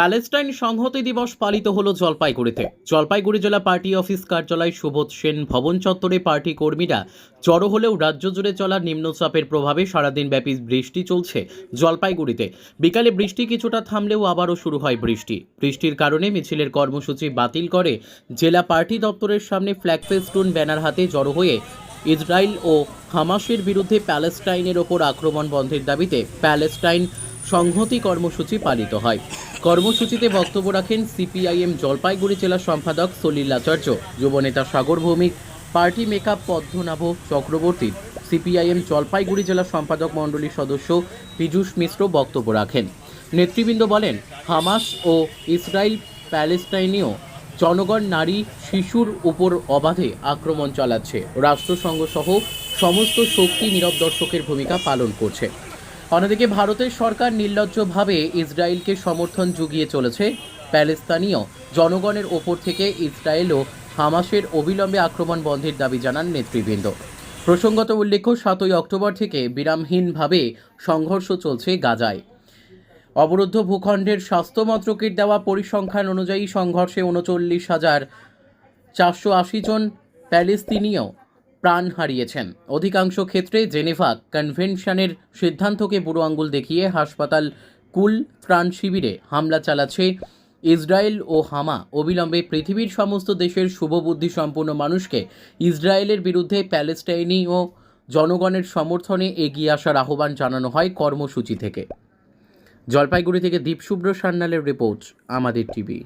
Palestine সংহতি দিবস পালিত হলো জলপাইগুড়িতে। জলপাইগুড়ি জেলা পার্টি অফিস কার্যালয় সুবোধ সেন ভবন চত্বরে পার্টি কর্মীরা জড়ো হলেও রাজ্য জুড়ে চলা নিম্নচাপের প্রভাবে সারাদিন ব্যাপী বৃষ্টি চলছে জলপাইগুড়িতে। বিকালে বৃষ্টি কিছুটা থামলেও আবারও শুরু হয় বৃষ্টি। বৃষ্টির কারণে মিছিলের কর্মসূচি বাতিল করে জেলা পার্টি দপ্তরের সামনে ফ্ল্যাগ ফেস্টুন ব্যানার হাতে জড়ো হয়ে ইসরায়েল ও হামাসের বিরুদ্ধে প্যালেস্টাইনের ওপর আক্রমণ বন্ধের দাবিতে প্যালেস্টাইন সংহতি কর্মসূচি পালিত হয়। কর্মসূচিতে বক্তব্য রাখেন সিপিআইএম জলপাইগুড়ি জেলা সম্পাদক Salil Acharya. যুবনেতা Sagar Bhowmik, party makeup Padmanabha Chakraborty, CPIM Jalpaiguri জেলা সম্পাদক মণ্ডলীর সদস্য পীযূষ মিশ্র বক্তব্য রাখেন। নেতৃবৃন্দ বলেন, হামাস ও ইসরায়েল প্যালেস্টাইনীয় জনগণ নারী শিশুর উপর অবাধে আক্রমণ চালাচ্ছে। রাষ্ট্রসংঘ সহ সমস্ত শক্তি নীরব দর্শকের ভূমিকা পালন করছে। অন্যদিকে ভারতের সরকার নির্লজ্জভাবে ইসরায়েলকে সমর্থন জুগিয়ে চলেছে। প্যালেস্তানীয় জনগণের ওপর থেকে ইসরায়েল ও হামাসের অবিলম্বে আক্রমণ বন্ধের দাবি জানান নেতৃবৃন্দ। প্রসঙ্গত উল্লেখ্য, সাতই অক্টোবর থেকে বিরামহীনভাবে সংঘর্ষ চলছে গাজায়। অবরুদ্ধ ভূখণ্ডের স্বাস্থ্য মন্ত্রকের দেওয়া পরিসংখ্যান অনুযায়ী সংঘর্ষে উনচল্লিশ হাজার চারশো আশি জন প্যালেস্তিনীয় প্রাণ হারিয়েছেন। অধিকাংশ ক্ষেত্রে জেনেভা কনভেনশনের সিদ্ধান্তকে বুড়ো আঙ্গুল দেখিয়ে হাসপাতাল কুল ত্রাণ শিবিরে হামলা চালাচ্ছে ইসরায়েল ও হামা। অবিলম্বে পৃথিবীর সমস্ত দেশের শুভবুদ্ধি সম্পন্ন মানুষকে ইসরায়েলের বিরুদ্ধে প্যালেস্টাইনি ও জনগণের সমর্থনে এগিয়ে আসার আহ্বান জানানো হয় কর্মসূচি থেকে। জলপাইগুড়ি থেকে দীপশুভ্র সান্যালের রিপোর্ট, আমাদের টিভি।